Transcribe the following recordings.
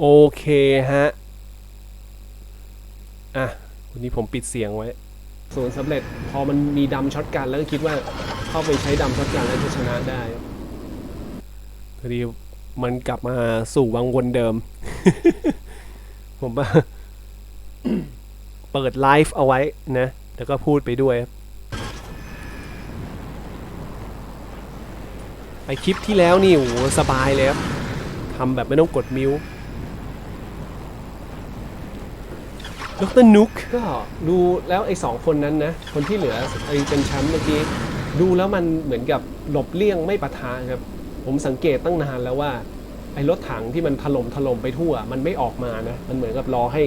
โอเคฮะ อะ วันนี้ผมปิดเสียงไว้ ส่วนสำเร็จพอมันมีดำช็อตกันแล้วก็คิดว่าเข้าไปใช้ดำช็อตกันแล้วจะชนะได้พอดีมันกลับมาสู่วังวนเดิม ผมว่าเปิดไลฟ์เอาไว้นะ แล้วก็พูดไปด้วยครับไปคลิปที่แล้วนี่โอ้โหสบายเลยครับทำแบบไม่ต้องกดมิว ดรนุกก็ดูแล้วไอ้สองคนนั้นนะ คนที่เหลือไอ้เป็นแชมป์เมื่อกี้ ดูแล้วมันเหมือนกับหลบเลี่ยงไม่ปะทะครับ ผมสังเกตตั้งนานแล้วว่า ไอ้รถถังที่มันถล่มถล่มไปทั่ว มันไม่ออกมานะ มันเหมือนกับรอให้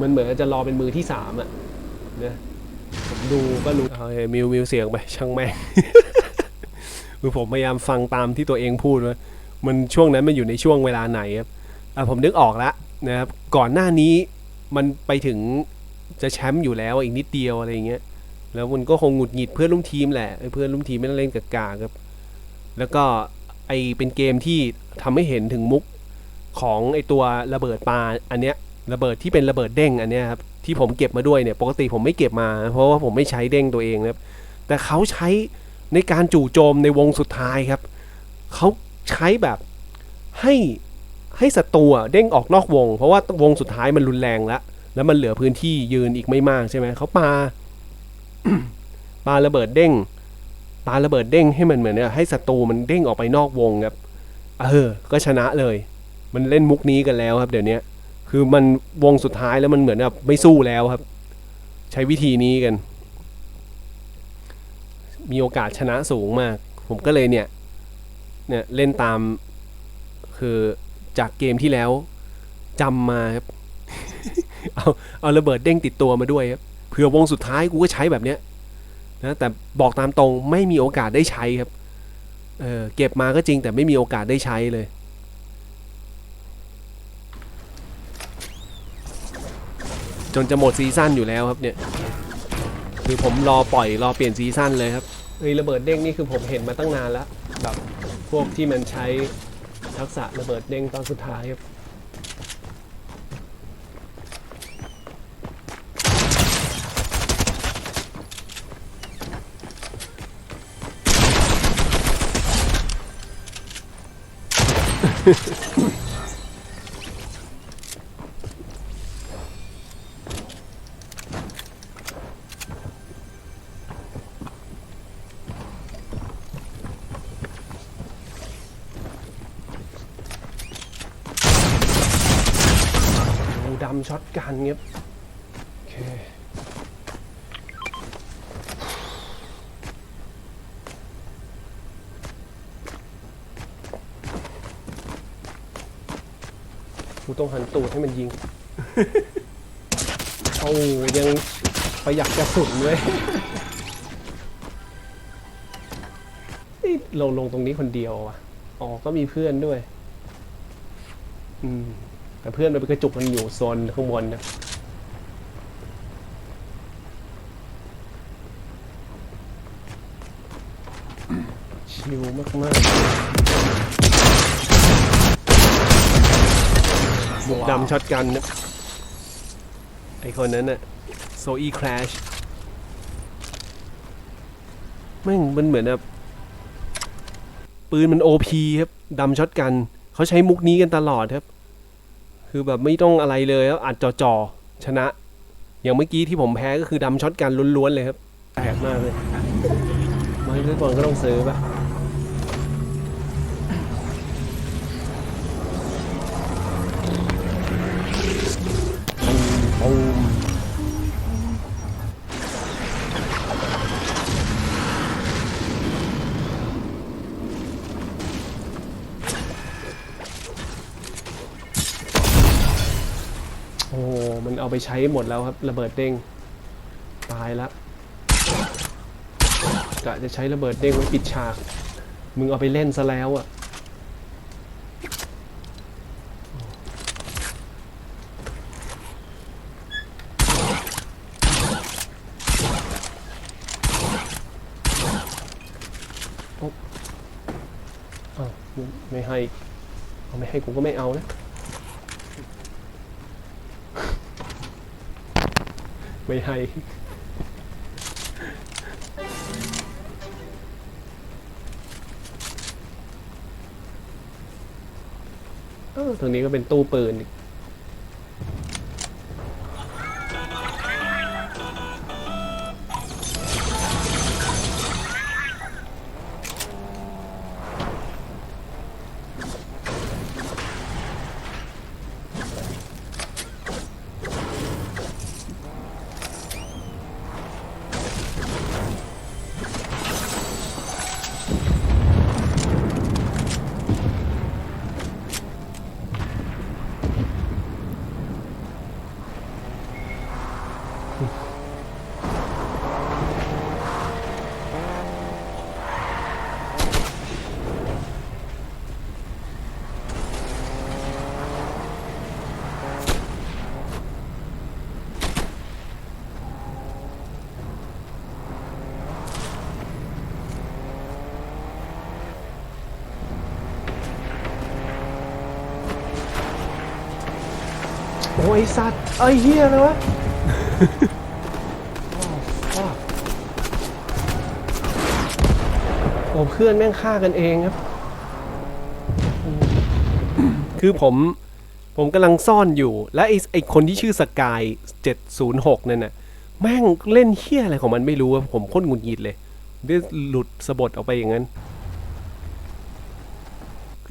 มันเหมือนจะรอเป็นมือที่สามอะนะผมดูก็รู้เอาเฮ้ยมิวมิวเสียงไปช่างแม่งคือผมพยายามฟังตามที่ตัวเองพูดว่ามันช่วงนั้นมันอยู่ในช่วงเวลาไหนครับอะผมนึกออกแล้วนะครับก่อนหน้านี้ มันไปถึงจะแชมป์อยู่แล้วอีกนิดเดียวอะไรอย่างเงี้ย แล้วมันก็คงหงุดหงิดเพื่อนร่วมทีมแหละเพื่อนร่วมทีมไม่ได้เล่นกากาครับ แล้วก็ไอเป็นเกมที่ทำให้เห็นถึงมุกของไอตัวระเบิดปลาอันเนี้ยระเบิดที่เป็นระเบิดเด้งอันเนี้ยครับที่ผมเก็บมาด้วยเนี่ยปกติผมไม่เก็บมา เพราะว่าผมไม่ใช้เด้งตัวเองครับแต่เขาใช้ในการจู่โจมในวงสุดท้ายครับเขาใช้แบบให้ ให้ศัตรูเด้งออกนอกวง เพราะว่าวงสุดท้ายมันรุนแรงแล้วแล้วมันเหลือพื้นที่ยืนอีกไม่มากใช่ไหมเขาปาปาระเบิดเด้งปาระเบิดเด้งให้มันเหมือนเนี่ยให้ศัตรูมันเด้งออกไปนอกวงครับเออ ก็ชนะเลย มันเล่นมุกนี้กันแล้วครับ เดี๋ยวนี้คือมันวงสุดท้ายแล้วมันเหมือนแบบไม่สู้แล้วครับ ใช้วิธีนี้กัน มีโอกาสชนะสูงมาก ผมก็เลยเนี่ย เนี่ยเล่นตามคือ จากเกมที่แล้วจำมาครับ เอาเอาระเบิดเด้งติดตัวมาด้วยครับเผื่อวงสุดท้ายกูก็ใช้แบบเนี้ยนะแต่บอกตามตรงไม่มีโอกาสได้ใช้ครับเออเก็บมาก็จริงแต่ไม่มีโอกาสได้ใช้เลยจนจะหมดซีซั่นอยู่แล้วครับเนี่ยคือผมรอปล่อยรอเปลี่ยนซีซั่นเลยครับเฮ้ยระเบิดเด้งนี่คือผมเห็นมาตั้งนานแล้วแบบพวกที่มันใช้ ทักษะระเบิดเด้งตอนสุดท้ายครับ ดูดำ ช็อตกันเงี้ยโอเคกูต้องหันตูดให้มันยิงเอายังประหยัดกระสุนเลยนี่ลงลงตรงนี้คนเดียวอะ อ๋อ ก็มีเพื่อนด้วย อืม แต่เพื่อนมันเป็นกระจุกมันอยู่โซนข้างบนนะชิลมากๆหมวกดำช็อตกันนะไอคนนั้นน่ะโซอีคลาชแม่งมันเหมือนแบบปืนมันโอพีครับดำช็อตกัน เขาใช้มุกนี้กันตลอดครับ คือแบบไม่ต้องอะไรเลยแล้วอัดจ่อๆชนะ อย่างเมื่อกี้ที่ผมแพ้ก็คือดำช็อตกันล้วนๆเลยครับแปลกมากเลย มาทุกคนก็ต้องซื้อปะ เอาไปใช้หมดแล้วครับระเบิดเด้งตายละกะจะใช้ระเบิดเด้งไว้ปิดฉาก มึงเอาไปเล่นซะแล้วอะอ้ไม่ให้เอาไม่ให้กูก็ไม่เอานะ ไม่ให้ เออตรงนี้ก็เป็นตู้ปืนอีก ไอ้สัตว์ไอ้เหี้ยเลยวะโอ้เพื่อนแม่งฆ่ากันเองครับ คือผมผมกำลังซ่อนอยู่ และไอ้ไอ้คนที่ชื่อสกาย706 นั่นน่ะ แม่งเล่นเฮี้ยอะไรของมันไม่รู้ผมโคตรหงุดหงิดเลยได้หลุดสะบดออกไปอย่างนั้น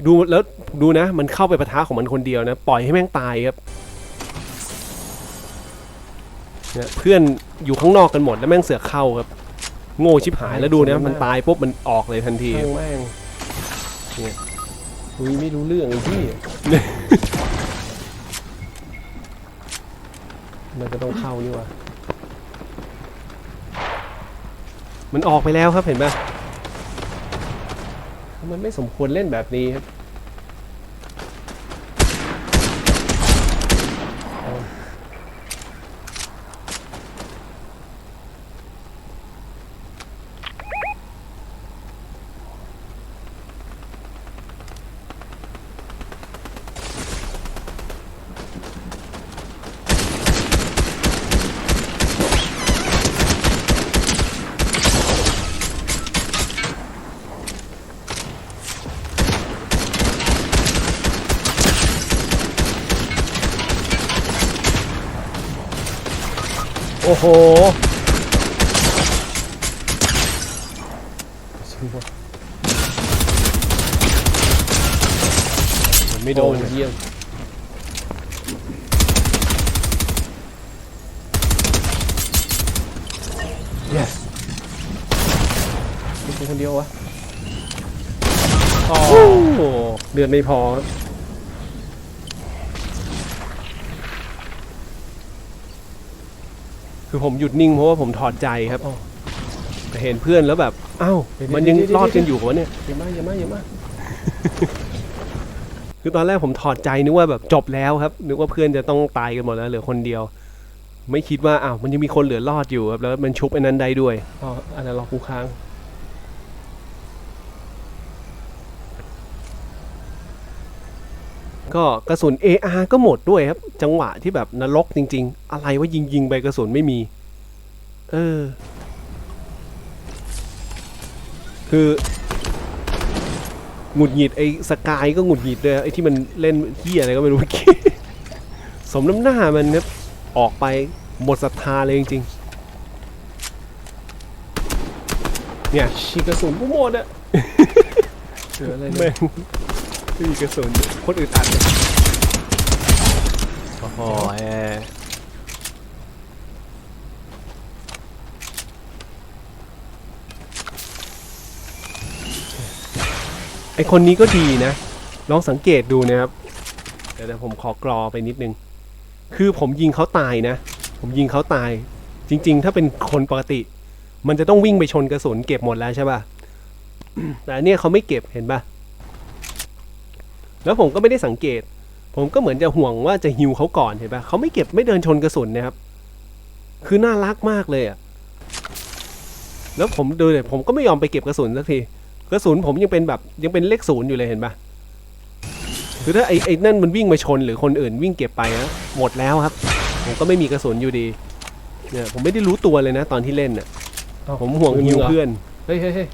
ดูแล้วดูนะ มันเข้าไปปะทะของมันคนเดียวนะ ปล่อยให้แม่งตายครับ นี่ยเพื่อนอยู่ข้างนอกกันหมดแล้วแม่งเสือกเข้าครับ โง่ชิบหายแล้วดูนะมันตายปุ๊บมันออกเลยทันที แม่งเนี่ยคุยไม่รู้เรื่องไอ้ที่ มันก็ต้องเข้านี่วะมันออกไปแล้วครับเห็นไหมมันไม่สมควรเล่นแบบนี้ครับ โอ้โหมันไม่โดนเยี่ยม yes มีคนคนเดียววะอ๋อเดือนไม่พอ คือผมหยุดนิ่งเพราะว่าผมถอดใจครับแต่เห็นเพื่อนแล้วแบบเอ้ามันยังรอดกันอยู่วะเนี่ยอย่ามาอย่ามาอย่ามาคือตอนแรกผมถอดใจนึกว่าแบบจบแล้วครับ นึกว่าเพื่อนจะต้องตายกันหมดแล้วเหลือคนเดียว ไม่คิดว่าอ้าวมันยังมีคนเหลือรอดอยู่ครับแล้วมันชุบไอ้นั้นได้ด้วยอ๋ออันนั้นรอกูค้าง ก็กระสุน AR ก็หมดด้วยครับ จังหวะที่แบบนรกจริง ๆ อะไรว่ายิงยิงๆไปกระสุนไม่มี เออ คือหงุดหงิดไอ้สกายก็หงุดหงิดเลยไอ้ที่มันเล่นเฮียอะไรก็ไม่รู้เมื่อกี้สมน้ำหน้ามันครับออกไปหมดศรัทธาเลยจริงๆเนี่ยฉีกกระสุนกูหมดอะเหลืออะไรแม่เนี่ยง ไม่มีกระสุนคนอื่นอัดเลยโอ้โหแอร์ไอคนนี้ก็ดีนะ ลองสังเกตดูนะครับเดี๋ยวเดี๋ยวผมขอกรอไปนิดนึง คือผมยิงเขาตายนะ ผมยิงเขาตาย จริง ๆ ถ้าเป็นคนปกติ มันจะต้องวิ่งไปชนกระสุนเก็บหมดแล้วใช่ป่ะ แต่อันเนี่ยเขาไม่เก็บเห็นป่ะ แล้วผมก็ไม่ได้สังเกต ผมก็เหมือนจะห่วงว่าจะฮิวเขาก่อนเห็นป่ะเขาไม่เก็บไม่เดินชนกระสุนนะครับ คือน่ารักมากเลยอะแล้วผมดูเลยผมก็ไม่ยอมไปเก็บกระสุนสักทีกระสุนผมยังเป็นแบบยังเป็นเลขศูนย์อยู่เลยเห็นปะคือถ้าไอ้ไอ้นั่นมันวิ่งมาชนหรือคนอื่นวิ่งเก็บไปนะหมดแล้วครับ ผมก็ไม่มีกระสุนอยู่ดีเนี่ยผมไม่ได้รู้ตัวเลยนะ ตอนที่เล่นน่ะเอ้าผมห่วงปืนฮิวเหรอเพื่อนเฮ้ยเฮ้ยเฮ้ย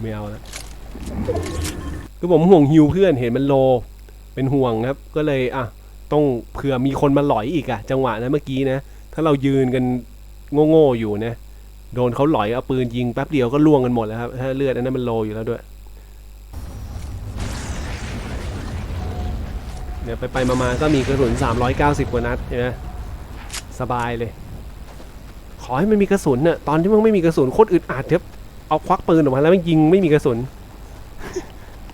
ไม่เอาแล้ว คือผมห่วงฮิวเพื่อนเห็นมันโล เป็นห่วงครับ ก็เลยอะต้องเผื่อมีคนมาหลอยอีกอะจังหวะนั้นเมื่อกี้นะ ถ้าเรายืนกันโง่ๆอยู่นะโดนเขาหลอยเอาปืนยิงแป๊บเดียวก็ล่วงกันหมดแล้วครับถ้าเลือดอันนั้นมันโลอยู่แล้วด้วยเนี่ยไปไปมาๆก็มีกระสุน 390 กว่านัดใช่ไหมสบายเลย ขอให้มันมีกระสุนเนี่ยตอนที่มันไม่มีกระสุนโคตรอึดอัดครับเอาควักปืนออกมาแล้วมันยิงไม่มีกระสุน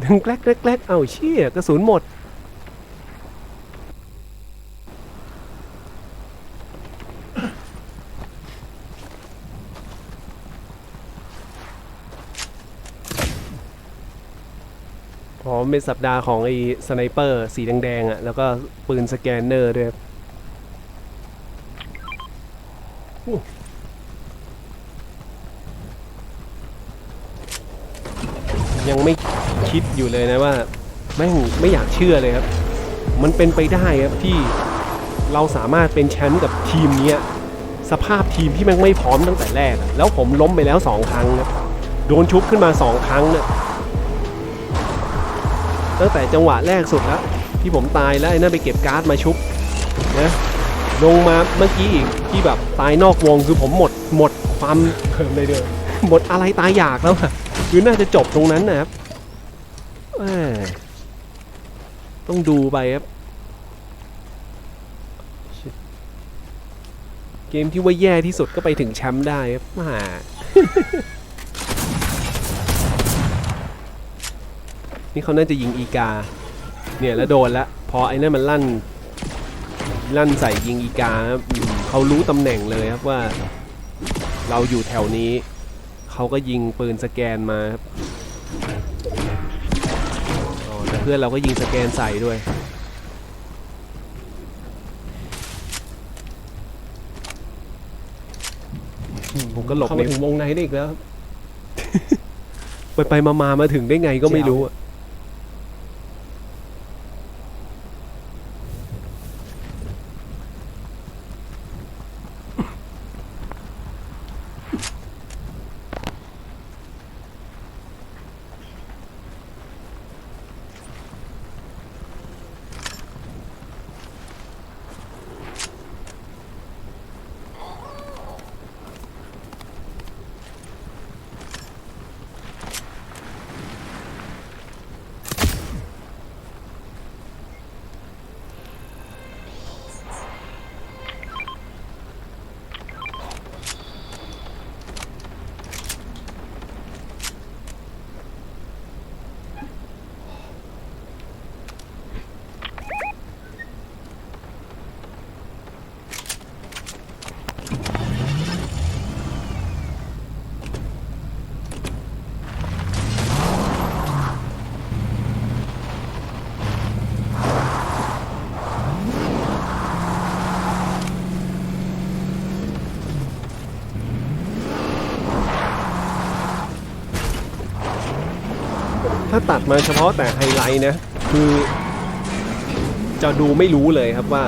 ดึงแกลกแกลกเอาเชี่ยกระสุนหมดพอเป็นสัปดาห์ของไอ้สไนเปอร์สีแดงๆอะ แล้วก็ปืนสแกนเนอร์ด้วยยังไม่ คิดอยู่เลยนะว่าแม่งไม่อยากเชื่อเลยครับ มันเป็นไปได้ครับที่เราสามารถเป็นแชมป์กับทีมนี้สภาพทีมที่แม่งไม่พร้อมตั้งแต่แรก แล้วผมล้มไปแล้วสองครั้งครับโดนชุบขึ้นมาสองครั้งเนี่ยตั้งแต่จังหวะแรกสุดแล้วที่ผมตายแล้วไอ้นั่นไปเก็บการ์ดมาชุบนะลงมาเมื่อกี้อีกที่แบบตายนอกวงคือผมหมดหมดความเพิ่มได้ด้วยหมดอะไรตายอยากแล้วคือน่าจะจบตรงนั้นนะครับ ต้องดูไปครับ เกมที่ว่าแย่ที่สุดก็ไปถึงแชมป์ได้ครับมานี่เขาน่าจะยิงอีกา เนี่ยแล้วโดนละพอไอ้นั่นมันลั่น ลั่นใส่ยิงอีกาครับเขารู้ตำแหน่งเลยครับว่า เราอยู่แถวนี้ เขาก็ยิงปืนสแกนมาครับ พื่อนเราก็ยิงสแกนใส่ด้วย ผมก็หลบเข้าใน มาถึงวงในได้อีกแล้ว ไปไปมามามาถึงได้ไงก็ไม่รู้อะ ถ้าตัดมาเฉพาะแต่ไฮไลท์นะ คือ จะดูไม่รู้เลยครับว่า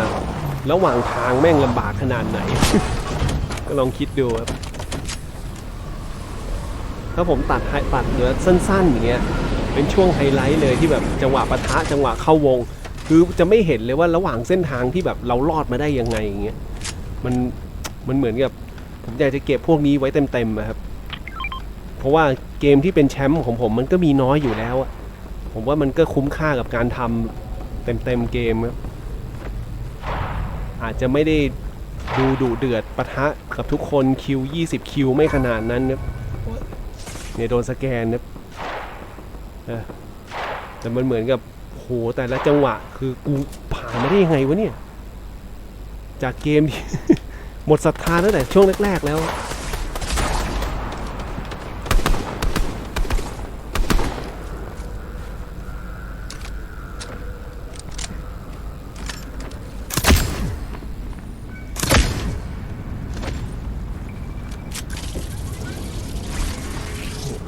ระหว่างทางแม่งลำบากขนาดไหน ก็ลองคิดดูครับ ถ้าผมตัดตัดเหลือสั้นๆอย่างเงี้ยเป็นช่วงไฮไลท์เลยที่แบบจังหวะปะทะจังหวะเข้าวง คือจะไม่เห็นเลยว่าระหว่างเส้นทางที่แบบเราลอดมาได้ยังไงอย่างเงี้ยมันมันเหมือนกับผมอยากจะเก็บพวกนี้ไว้เต็มๆอะครับ เพราะว่าเกมที่เป็นแชมป์ของผมมันก็มีน้อยอยู่แล้วผมว่ามันก็คุ้มค่ากับการทำเต็มๆเกมครับอาจจะไม่ได้ดูดุเดือดปะทะกับทุกคนคิว 20 คิวไม่ขนาดนั้นนะเนี่ยโดนสแกนนะเออแต่มันเหมือนกับโหแต่ละจังหวะ คือกูผ่านมาได้ยังไงวะเนี่ย จากเกมที่หมดศรัทธาตั้งแต่ช่วงแรก ๆ แล้ว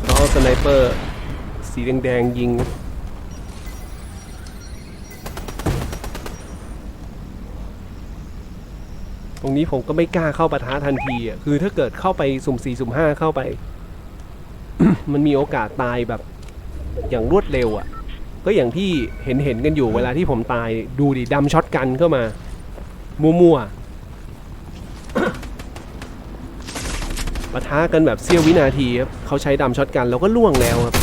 เขาเอาสไนเปอร์ สีแดงๆยิง ตรงนี้ผมก็ไม่กล้าเข้าปะทะทันทีอะคือถ้าเกิดเข้าไปสุ่มสี่สุ่มห้าเข้าไป มันมีโอกาสตายแบบ อย่างรวดเร็วอะ ก็อย่างที่เห็นเห็นกันอยู่เวลาที่ผมตายดูดิดำช็อตกันเข้ามา มั่วๆ ปะทะกันแบบเสี้ยววินาทีครับเขาใช้ดำช็อตกันเราก็ล่วงแล้วครับ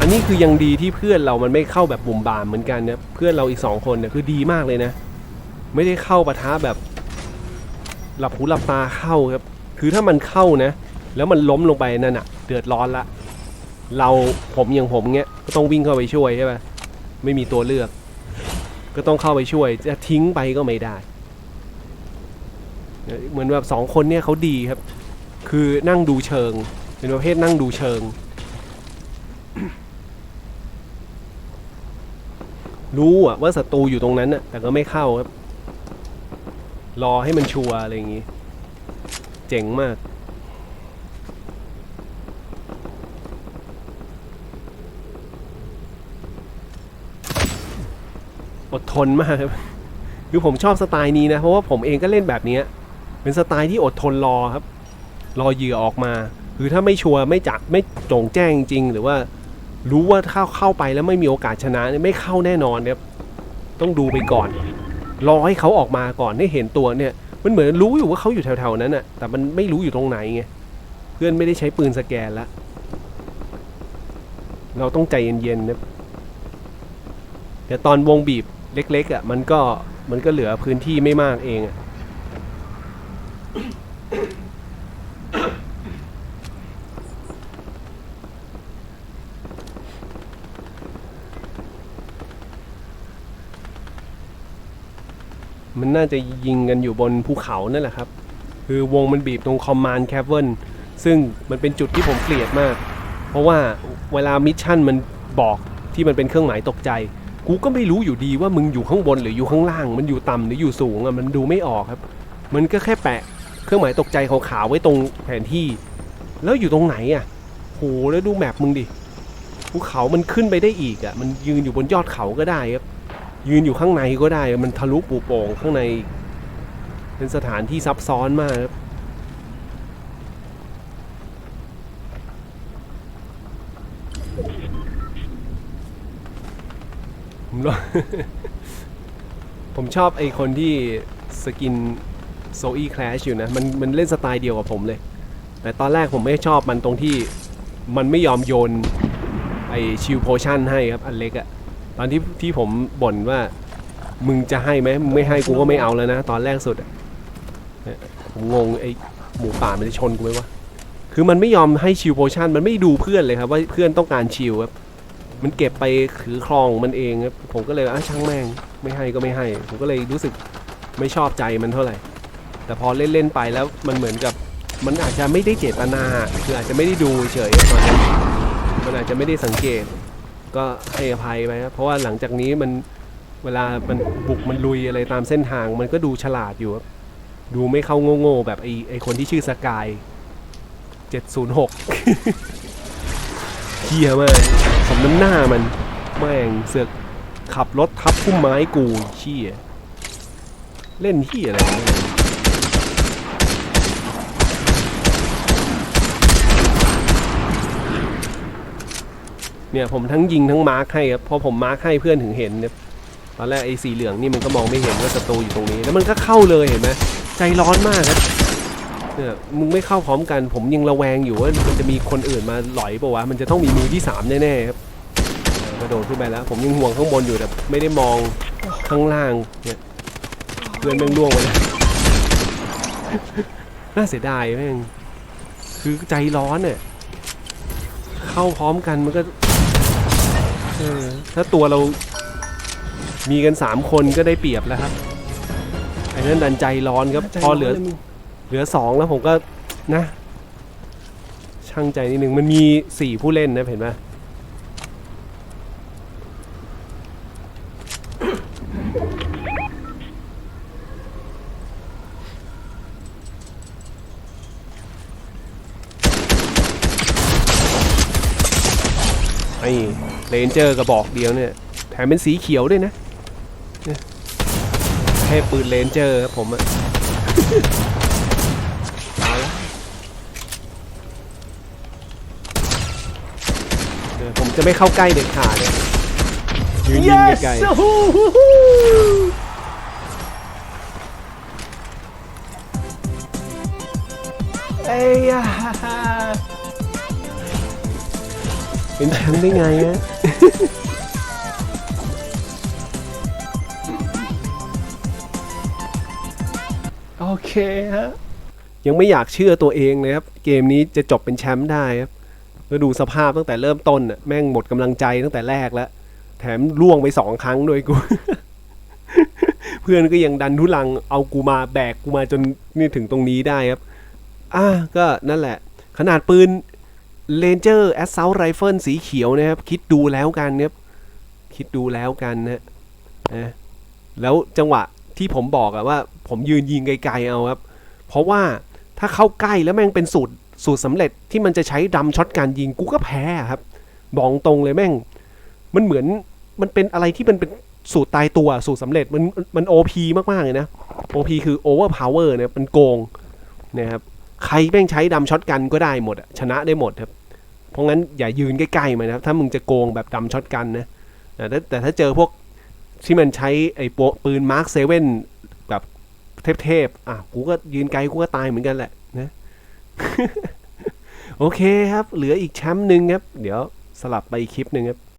อันนี้คือยังดีที่เพื่อนเรามันไม่เข้าแบบบุ่มบามเหมือนกันนะเพื่อนเราอีกสองคนเนี่ยคือดีมากเลยนะ ไม่ได้เข้าปะทะแบบหลับหูหลับตาเข้าครับ คือถ้ามันเข้านะ แล้วมันล้มลงไปนั่นอะเดือดร้อนละ เราผมอย่างผมเงี้ยก็ต้องวิ่งเข้าไปช่วยใช่ปะไม่มีตัวเลือก ก็ต้องเข้าไปช่วย จะทิ้งไปก็ไม่ได้ เหมือนแบบสองคนเนี่ยเขาดีครับ คือนั่งดูเชิง เป็นประเภทนั่งดูเชิง รู้อะว่าศัตรูอยู่ตรงนั้นอะแต่ก็ไม่เข้าครับ รอให้มันชัวร์อะไรอย่างงี้ เจ๋งมากอดทนมากครับ คือผมชอบสไตล์นี้นะ เพราะว่าผมเองก็เล่นแบบเนี้ย เป็นสไตล์ที่อดทนรอครับ รอเหยื่อออกมา คือถ้าไม่ชัวร์ไม่จักไม่จงแจ้งจริง หรือว่ารู้ว่าเข้าเข้าไปแล้วไม่มีโอกาสชนะไม่เข้าแน่นอนครับต้องดูไปก่อน รอให้เขาออกมาก่อนให้เห็นตัวเนี่ยมันเหมือนรู้อยู่ว่าเขาอยู่แถวๆนั้นน่ะ แต่มันไม่รู้อยู่ตรงไหนไงเพื่อนไม่ได้ใช้ปืนสแกนแล้วเราต้องใจเย็นๆนะแต่ตอนวงบีบเล็กๆอะมันก็มันก็เหลือพื้นที่ไม่มากเองอะ มันน่าจะยิงกันอยู่บนภูเขานั่นแหละครับ คือวงมันบีบตรงคอมมานด์แคเวิลซึ่งมันเป็นจุดที่ผมเกลียดมาก เพราะว่าเวลามิชชั่นมันบอกที่มันเป็นเครื่องหมายตกใจ กูก็ไม่รู้อยู่ดีว่ามึงอยู่ข้างบนหรืออยู่ข้างล่าง มันอยู่ต่ำหรืออยู่สูงอะมันดูไม่ออกครับ มันก็แค่แปะเครื่องหมายตกใจขาวๆไว้ตรงแผนที่ แล้วอยู่ตรงไหนอะโหแล้วดูแมปมึงดิภูเขามันขึ้นไปได้อีกอะมันยืนอยู่บนยอดเขาก็ได้ครับ ยืนอยู่ข้างในก็ได้มันทะลุปูโป่งข้างใน เป็นสถานที่ซับซ้อนมากครับผมผมชอบไอคนที่สกินโซอีแคลชอยู่นะ มันมันเล่นสไตล์เดียวกับผมเลย แต่ตอนแรกผมไม่ชอบมันตรงที่มันไม่ยอมโยนไอชิลโพชั่นให้ครับ อันเล็กอะ ตอนที่ที่ผมบ่นว่า มึงจะให้ไหมมึงไม่ให้กูก็ไม่เอาแล้วนะ ตอนแรกสุดอะผมงงไอหมูป่ามันจะชนกูไหมวะคือมันไม่ยอมให้ชิลโพชั่นมันไม่ดูเพื่อนเลยครับว่าเพื่อนต้องการชิลครับมันเก็บไปถือครองมันเองครับผมก็เลยอะช่างแม่งไม่ให้ก็ไม่ให้ ผมก็เลยรู้สึกไม่ชอบใจมันเท่าไหร่ แต่พอเล่นๆไปแล้วมันเหมือนกับมันอาจจะไม่ได้เจตนา คืออาจจะไม่ได้ดูเฉยตอนนั้มันอาจจะไม่ได้สังเกต ก็ให้อภัยไปครับเพราะว่าหลังจากนี้มันเวลามันบุกมันลุยอะไรตามเส้นทางมันก็ดูฉลาดอยู่ครับดูไม่เข้าโง่ๆแบบไอ้ไอ้คนที่ชื่อสกาย706เฮียมากสมน้ำหน้ามันแม่งเสือกขับรถทับพุ่มไม้กูเชี่ยเล่นเฮียอะไรเนี่ย เนี่ยผมทั้งยิงทั้งมาร์คให้ครับพอผมมาร์คให้เพื่อนถึงเห็นเนี่ยตอนแรกไอ้สีเหลืองนี่มันก็มองไม่เห็นว่าศัตรูอยู่ตรงนี้ แล้วมันก็เข้าเลยเห็นไหมใจร้อนมากครับเนี่ยมึงไม่เข้าพร้อมกัน ผมยังระแวงอยู่ว่ามันจะมีคนอื่นมาหลอยปะวะมันจะต้องมีมือที่สามแน่ๆครับกระโดดขึ้นไปแล้ว ผมยังห่วงข้างบนอยู่แต่ไม่ได้มองข้างล่างเนี่ยเพื่อนแม่งล่วงไปแล้วน่าเสียดายแม่งคือใจร้อนเนี่ยเข้าพร้อมกันมันก็ ออถ้าตัวเรามีกันสามคนก็ได้เปรียบแล้วครับไอ้นั่นดันใจร้อนครับ พอเหลือ เหลือสองแล้วผมก็นะ ช่างใจนิดนึงมันมีสี่ผู้เล่นนะเห็นไหมไอ้ เลนเจอร์กระบอกเดียวเนี่ย แถมเป็นสีเขียวด้วยนะเนี่ยแถเทพปืนเลนเจอร์ครับผมอะเอาละผมจะไม่เข้าใกล้เด็ดขาดเลยยืนยิงไกลๆเอ้ย เป็นแชมป์ได้ไงอะโอเคฮะ ยังไม่อยากเชื่อตัวเองเลยครับ เกมนี้จะจบเป็นแชมป์ได้ครับแล้วดูสภาพตั้งแต่เริ่มต้นน่ะแม่งหมดกำลังใจตั้งแต่แรกแล้ว แถมล่วงไปสองครั้งด้วยกู เพื่อนก็ยังดันทุลังเอากูมาแบกกูมาจนนี่ถึงตรงนี้ได้ครับ อะก็นั่นแหละ ขนาดปืน Ranger Assault Rifle สีเขียวนะครับ คิดดูแล้วกันครับคิดดูแล้วกันนะนะแล้วจังหวะที่ผมบอกอะว่า ผมยืนยิงไกลๆเอาครับ เพราะว่าถ้าเข้าใกล้แล้วแม่งเป็นสูตรสูตรสำเร็จที่มันจะใช้ดำช็อตการยิงกูก็แพ้ครับบอกตรงเลยแม่ง มันเหมือนมันเป็นอะไรที่มันเป็นสูตรตายตัวสูตรสำเร็จมันมันโอพีมากๆเลยนะโอพีคือโอเวอร์พาวเวอร์เนี่ยมันโกงนะครับ ใครแม่งใช้ดำช็อตกันก็ได้หมดชนะได้หมดครับ เพราะงั้นอย่ายืนใกล้ๆมันนะครับ ถ้ามึงจะโกงแบบดำช็อตกันนะแต่แต่ถ้าเจอพวกที่มันใช้ไอ้โปะปืนมาร์คเซเว่นแบบเทพๆอะกูก็ยืนไกลกูก็ตายเหมือนกันแหละนะโอเคครับ เหลืออีกแชมป์หนึ่งครับ เดี๋ยวสลับไปอีกคลิปหนึ่งครับ